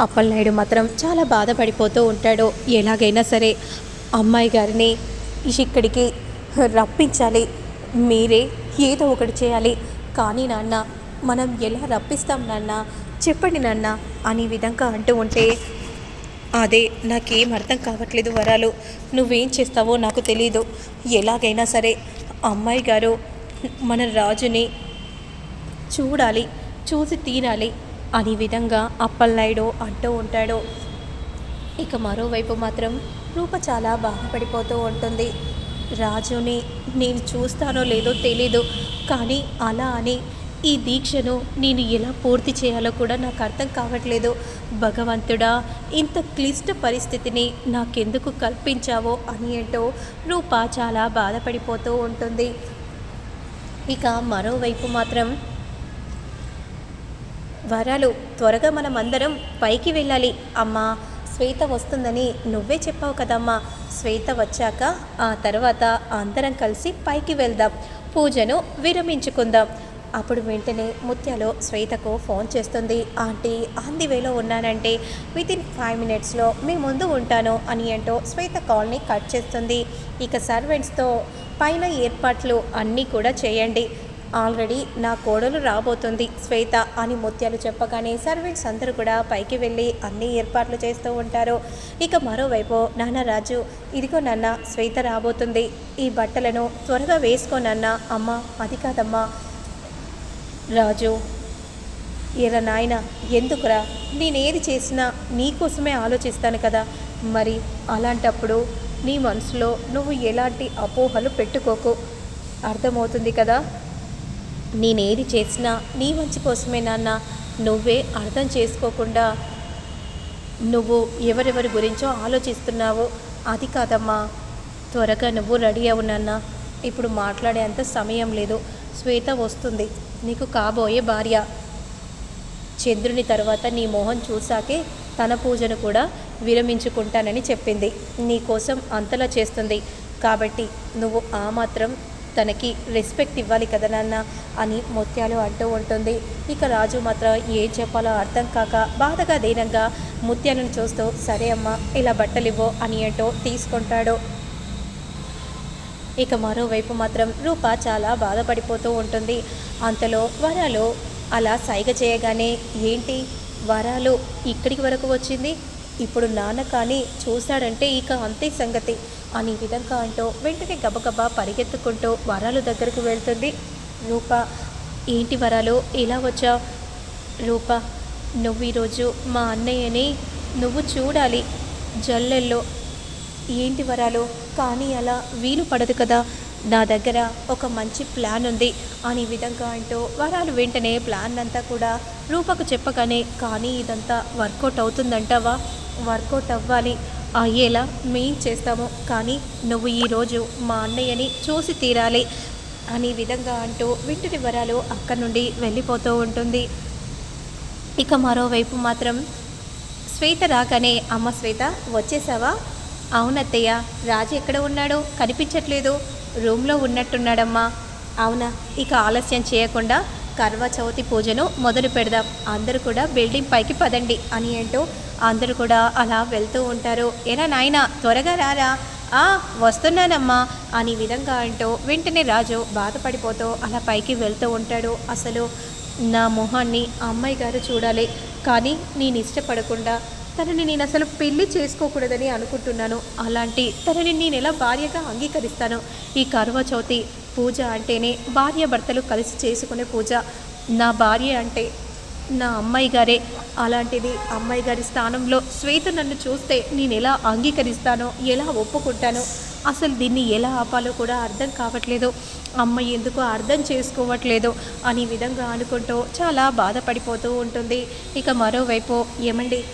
అప్పలనాయుడు మాత్రం చాలా బాధపడిపోతూ ఉంటాడు. ఎలాగైనా సరే అమ్మాయి గారిని ఇక్కడికి రప్పించాలి. మీరే ఏదో ఒకటి చేయాలి. కానీ నాన్న మనం ఎలా రప్పిస్తాం నాన్న? చెప్పండి నాన్న అనే విధంగా అంటూ ఉంటే అదే నాకేం అర్థం కావట్లేదు వరాలు. నువ్వేం చేస్తావో నాకు తెలీదు. ఎలాగైనా సరే అమ్మాయి గారు మన రాజుని చూడాలి చూసి తీరాలి. అనే విధంగా అప్పలనాయుడు అంటూ ఉంటాడు. ఇక మరోవైపు మాత్రం రూప చాలా బాధపడిపోతూ ఉంటుంది. రాజుని నేను చూస్తానో లేదో తెలీదు కానీ అలా అని ఈ దీక్షను నేను ఎలా పూర్తి చేయాలో కూడా నాకు అర్థం కావట్లేదు. భగవంతుడా ఇంత క్లిష్ట పరిస్థితిని నాకెందుకు కల్పించావో అని ఏంటో రూప చాలా బాధపడిపోతూ ఉంటుంది. ఇక మరోవైపు మాత్రం వరాలు. త్వరగా మనం అందరం పైకి వెళ్ళాలి. అమ్మా శ్వేత వస్తుందని నువ్వే చెప్పావు కదమ్మా. శ్వేత వచ్చాక ఆ తర్వాత అందరం కలిసి పైకి వెళ్దాం. పూజను విరమించుకుందాం. అప్పుడు వెంటనే ముత్యాలు శ్వేతకు ఫోన్ చేస్తుంది. ఆంటీ ఆంది వేలో ఉన్నానంటే విత్ ఇన్ ఫైవ్ మినిట్స్లో మీ ముందు ఉంటాను అని అంటూ శ్వేత కాల్ని కట్ చేస్తుంది. ఇక సర్వెంట్స్తో పైన ఏర్పాట్లు అన్నీ కూడా చేయండి. ఆల్రెడీ నా కోడలు రాబోతుంది శ్వేత అని ముత్యాలు చెప్పగానే సర్వెంట్స్ అందరూ కూడా పైకి వెళ్ళి అన్ని ఏర్పాట్లు చేస్తూ ఉంటారు. ఇక మరోవైపు నాన్న రాజు ఇదిగో నాన్న శ్వేత రాబోతుంది. ఈ బట్టలను త్వరగా వేసుకో నాన్న అమ్మ అది కాదమ్మా. రాజు ఎరా నాయన ఎందుకురా? నేనేది చేసినా నీకోసమే ఆలోచిస్తాను కదా. మరి అలాంటప్పుడు నీ మనసులో నువ్వు ఎలాంటి అపోహలు పెట్టుకోకు. అర్థమవుతుంది కదా? నేనేది చేసినా నీ మంచి కోసమే నాన్న నువ్వే అర్థం చేసుకోకుండా నువ్వు ఎవరెవరి గురించో ఆలోచిస్తున్నావో అది కాదమ్మా. త్వరగా నువ్వు రెడీ అవు నాన్న. ఇప్పుడు మాట్లాడేంత సమయం లేదు. శ్వేత వస్తుంది. నీకు కాబోయే భార్య. చంద్రుని తర్వాత నీ మోహన్ చూశాకే తన పూజను కూడా విరమించుకుంటానని చెప్పింది. నీ కోసం అంతలా చేస్తుంది. కాబట్టి నువ్వు ఆ మాత్రం తనకి రెస్పెక్ట్ ఇవ్వాలి కదా నాన్న అని ముత్యాలు అంటూ ఉంటుంది. ఇక రాజు మాత్రం ఏం చెప్పాలో అర్థం కాక బాధగా దీనంగా ముత్యాలను చూస్తూ సరే అమ్మా ఇలా బట్టలు అని అంటూ తీసుకుంటాడు. ఇక మరోవైపు మాత్రం రూప చాలా బాధపడిపోతూ ఉంటుంది. అంతలో వరాలు అలా సైగ చేయగానే ఏంటి వరాలు? ఇక్కడికి వరకు వచ్చింది? ఇప్పుడు నాన్న కానీ చూశాడంటే ఇక అంతే సంగతి. అని విధంగా అంటూ వెంటనే గబగబా పరిగెత్తుకుంటూ వరాలు దగ్గరకు వెళ్తుంది. రూప ఏంటి వరాలు? ఇలా వచ్చావు? రూప నువ్వు ఈరోజు మా అన్నయ్యని నువ్వు చూడాలి. జల్లెల్లో. ఏంటి వరాలు? కానీ అలా వీలు పడదు కదా. నా దగ్గర ఒక మంచి ప్లాన్ ఉంది అని విధంగా అంటూ వరాలు వెంటనే ప్లాన్ అంతా కూడా రూపకు చెప్పగానే కానీ ఇదంతా వర్కౌట్ అవుతుందంటావా? వర్కౌట్ అవ్వాలి. అయ్యేలా మేం చేస్తాము. కానీ నువ్వు ఈరోజు మా అన్నయ్యని చూసి తీరాలి అనే విధంగా అంటూ వింటుని వరాలు అక్కడి నుండి వెళ్ళిపోతూ ఉంటుంది. ఇక మరోవైపు మాత్రం శ్వేత రాగానే అమ్మ శ్వేత వచ్చేసావా? అవునత్తయ్య రాజు ఎక్కడ ఉన్నాడో కనిపించట్లేదు. రూమ్లో ఉన్నట్టున్నాడమ్మా. అవునా ఇక ఆలస్యం చేయకుండా కర్వా చవితి పూజను మొదలు పెడదాం. అందరూ కూడా బిల్డింగ్ పైకి పదండి అని అంటూ అందరూ కూడా అలా వెళ్తూ ఉంటారు. ఎరా నాయనా త్వరగా రారా. ఆ వస్తున్నానమ్మా. అని విధంగా అంటూ వెంటనే రాజు బాధపడిపోతూ అలా పైకి వెళ్తూ ఉంటాడు. అసలు నా మొహాన్ని అమ్మాయి గారు చూడాలి. కానీ నేను ఇష్టపడకుండా తనని నేను అసలు పెళ్ళి చేసుకోకూడదని అనుకుంటున్నాను. అలాంటి తనని నేను ఎలా భార్యగా అంగీకరిస్తాను? ఈ కరువ చవితి పూజ అంటేనే భార్య భర్తలు కలిసి చేసుకునే పూజ. నా భార్య అంటే నా అమ్మాయి గారే. అలాంటిది అమ్మాయి గారి స్థానంలో శ్వేత నన్ను చూస్తే నేను ఎలా అంగీకరిస్తానో ఎలా ఒప్పుకుంటానో అసలు దీన్ని ఎలా ఆపాలో కూడా అర్థం కావట్లేదు. అమ్మాయి ఎందుకు అర్థం చేసుకోవట్లేదు అనే విధంగా అనుకుంటూ చాలా బాధపడిపోతూ ఉంటుంది. ఇక మరోవైపు ఏమండి?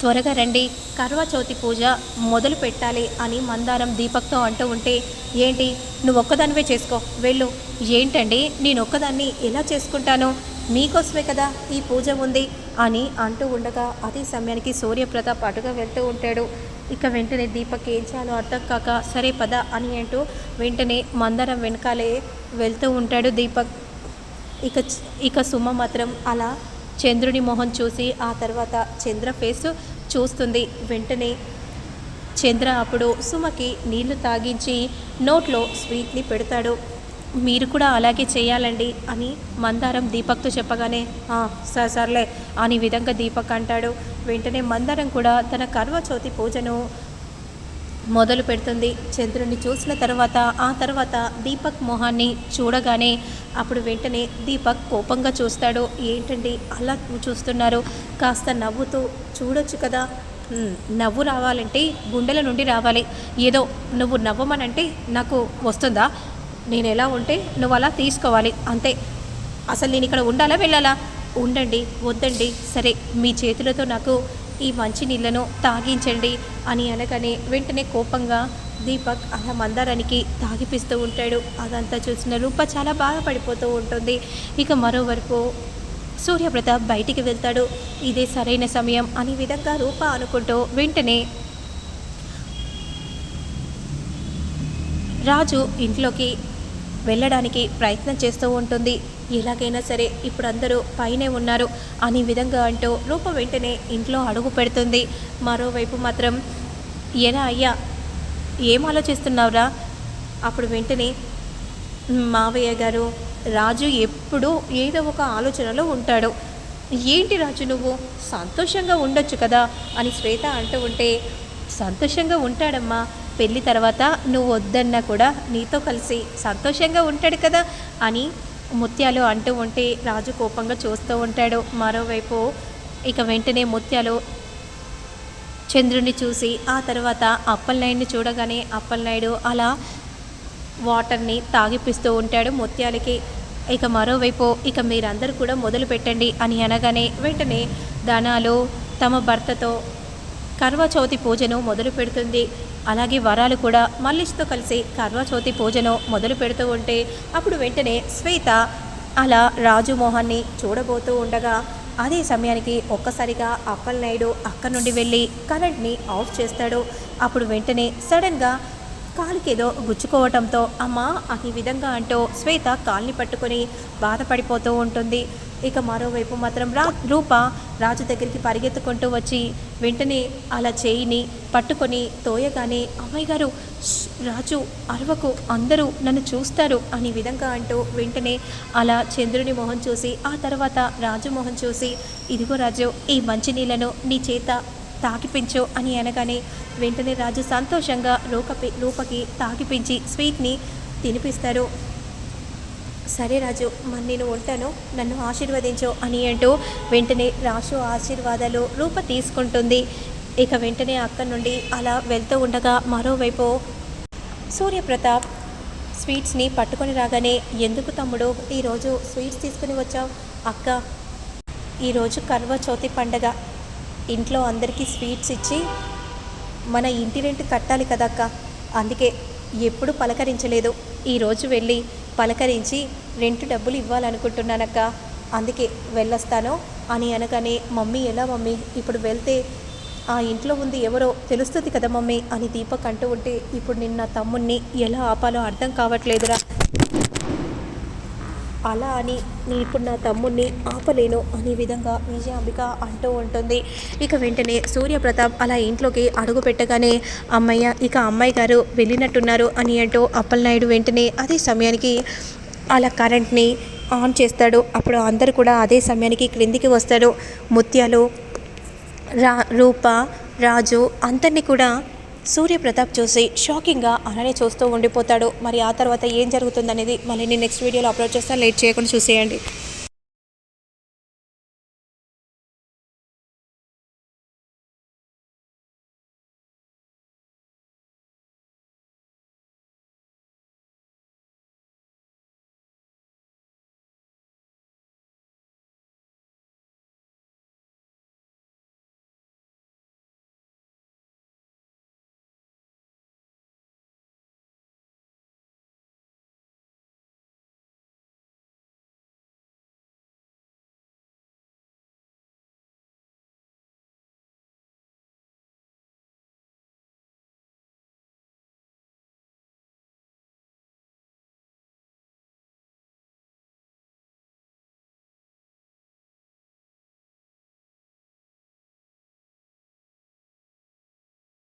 త్వరగా రండి. కర్వా చౌతి పూజ మొదలు పెట్టాలి అని మందారం దీపక్తో అంటూ ఉంటే ఏంటి? నువ్వు ఒక్కదానివే చేసుకో. వెళ్ళు. ఏంటండి? నేను ఒక్కదాన్ని ఎలా చేసుకుంటాను? మీకోసమే కదా ఈ పూజ ఉంది అని అంటూ ఉండగా అదే సమయానికి సూర్యప్రతాప్ అటుగా వెళ్తూ ఉంటాడు. ఇక వెంటనే దీపక్ ఏం చేయాలో అర్థం కాక సరే పద అని అంటూ వెంటనే మందారం వెనకాలే వెళ్తూ ఉంటాడు దీపక్. ఇక ఇక సుమ మాత్రం అలా చంద్రుని మొహం చూసి ఆ తర్వాత చంద్ర ఫేస్ చూస్తుంది. వెంటనే చంద్ర అప్పుడు సుమకి నీళ్ళు తాగించి నోట్లో స్వీట్ని పెడతాడు. మీరు కూడా అలాగే చేయాలండి అని మందారం దీపక్తో చెప్పగానే సార్ సరే సర్లే అని విధంగా దీపక్ అంటాడు. వెంటనే మందారం కూడా తన కర్వ పూజను మొదలు పెడుతుంది. చంద్రుని చూసిన తర్వాత ఆ తర్వాత దీపక్ మొహాన్ని చూడగానే అప్పుడు వెంటనే దీపక్ కోపంగా చూస్తాడు. ఏంటండి అలా చూస్తున్నారు? కాస్త నవ్వుతూ చూడొచ్చు కదా. నవ్వు రావాలంటే గుండెల నుండి రావాలి. ఏదో నువ్వు నవ్వమనంటే నాకు వస్తుందా? నేను ఎలా ఉంటే నువ్వు అలా తీసుకోవాలి అంతే. అసలు నేను ఇక్కడ ఉండాలా వెళ్ళాలా? ఉండండి వద్దండి. సరే మీ చేతులతో నాకు ఈ మంచి నీళ్ళను తాగించండి అని అనగానే వెంటనే కోపంగా దీపక్ అలా మందారానికి తాగిపిస్తూ ఉంటాడు. అదంతా చూసిన రూప చాలా బాధపడిపోతూ ఉంటుంది. ఇక మరోవైపు సూర్యప్రతాప్ బయటికి వెళ్తాడు. ఇదే సరైన సమయం అనే విధంగా రూప అనుకుంటూ వెంటనే రాజు ఇంట్లోకి వెళ్ళడానికి ప్రయత్నం చేస్తూ ఉంటుంది. ఎలాగైనా సరే ఇప్పుడు అందరూ పైనే ఉన్నారు. అనే విధంగా అంటూ రూప వెంటనే ఇంట్లో అడుగు పెడుతుంది. మరోవైపు మాత్రం ఎలా అయ్యా ఏం ఆలోచిస్తున్నావురా? అప్పుడు వెంటనే మావయ్య గారు రాజు ఎప్పుడూ ఏదో ఒక ఆలోచనలో ఉంటాడు. ఏంటి రాజు నువ్వు? సంతోషంగా ఉండొచ్చు కదా? అని శ్వేత అంటూ ఉంటే సంతోషంగా ఉంటాడమ్మా. పెళ్ళి తర్వాత నువ్వు వద్దన్నా కూడా నీతో కలిసి సంతోషంగా ఉంటాడు కదా అని ముత్యాలు అంటూ ఉంటే రాజు కోపంగా చూస్తూ ఉంటాడు. మరోవైపు ఇక వెంటనే ముత్యాలు చంద్రుణ్ణి చూసి ఆ తర్వాత అప్పలనాయుడిని చూడగానే అప్పలనాయుడు అలా వాటర్ని తాగిపిస్తూ ఉంటాడు ముత్యాలకి. ఇక మరోవైపు ఇక మీరందరూ కూడా మొదలు పెట్టండి అని అనగానే వెంటనే ధనాలు తమ భర్తతో కర్వా చౌతి పూజను మొదలు పెడుతుంది. అలాగే వరాలు కూడా మల్లిష్తో కలిసి కర్వా చౌతి పూజను మొదలు పెడుతూ ఉంటే అప్పుడు వెంటనే శ్వేత అలా రాజు మోహన్ని చూడబోతూ ఉండగా అదే సమయానికి ఒక్కసారిగా అప్పలనాయుడు అక్కడి నుండి వెళ్ళి కరెంట్ని ఆఫ్ చేస్తాడు. అప్పుడు వెంటనే సడన్గా కాలికేదో గుచ్చుకోవటంతో అమ్మా అని విధంగా అంటూ శ్వేత కాల్ని పట్టుకొని బాధపడిపోతూ ఉంటుంది. ఇక మరోవైపు మాత్రం రా రూప రాజు దగ్గరికి పరిగెత్తుకుంటూ వచ్చి వెంటనే అలా చేయిని పట్టుకొని తోయగానే అమ్మాయి గారు రాజు అరవకు అందరూ నన్ను చూస్తారు అనే విధంగా అంటూ వెంటనే అలా చంద్రుని మొహం చూసి ఆ తర్వాత రాజు మొహం చూసి ఇదిగో రాజు ఈ మంచినీళ్ళను నీ చేత తాగిపించు అని అనగానే వెంటనే రాజు సంతోషంగా లోకపి లోపకి తాకిపించి స్వీట్ని తినిపిస్తారు. సరే రాజు మరి నేను ఉంటాను. నన్ను ఆశీర్వదించు అని అంటూ వెంటనే రాజు ఆశీర్వాదాలు రూప తీసుకుంటుంది. ఇక వెంటనే అక్కడి నుండి అలా వెళ్తూ ఉండగా మరోవైపు సూర్యప్రతాప్ స్వీట్స్ని పట్టుకొని రాగానే ఎందుకు తమ్ముడు ఈరోజు స్వీట్స్ తీసుకుని వచ్చావు? అక్క ఈరోజు కర్వ చౌతి పండగ. ఇంట్లో అందరికీ స్వీట్స్ ఇచ్చి మన ఇంటి రెంట్ కట్టాలి కదక్క. అందుకే ఎప్పుడు పలకరించలేదు. ఈరోజు వెళ్ళి పలకరించి రెంట్ డబ్బులు ఇవ్వాలనుకుంటున్నానక్క. అందుకే వెళ్ళొస్తాను అని అనగానే మమ్మీ ఎలా మమ్మీ? ఇప్పుడు వెళ్తే ఆ ఇంట్లో ఉంది ఎవరో తెలుస్తుంది కదా మమ్మీ? అని దీపక్ అంటూ ఉంటే ఇప్పుడు నిన్న తమ్ముణ్ణి ఎలా ఆపాలో అర్థం కావట్లేదురా. అలా అని నేను ఇప్పుడు నా తమ్ముడిని ఆపలేను అనే విధంగా విజయాంబిక అంటూ ఉంటుంది. ఇక వెంటనే సూర్యప్రతాప్ అలా ఇంట్లోకి అడుగు పెట్టగానే అమ్మయ్య ఇక అమ్మాయి గారు వెళ్ళినట్టున్నారు అని అంటూ అప్పలనాయుడు వెంటనే అదే సమయానికి అలా కరెంట్ని ఆన్ చేస్తాడు. అప్పుడు అందరు కూడా అదే సమయానికి క్రిందికి వస్తారు. ముత్యాలు రా రూప రాజు అందరినీ కూడా సూర్యప్రతాప్ చూసి షాకింగ్గా అలానే చూస్తూ ఉండిపోతాడు. మరి ఆ తర్వాత ఏం జరుగుతుందనేది మళ్ళీ నేను నెక్స్ట్ వీడియోలో అప్లోడ్ చేస్తాను లేట్ చేయకుండా చూసేయండి.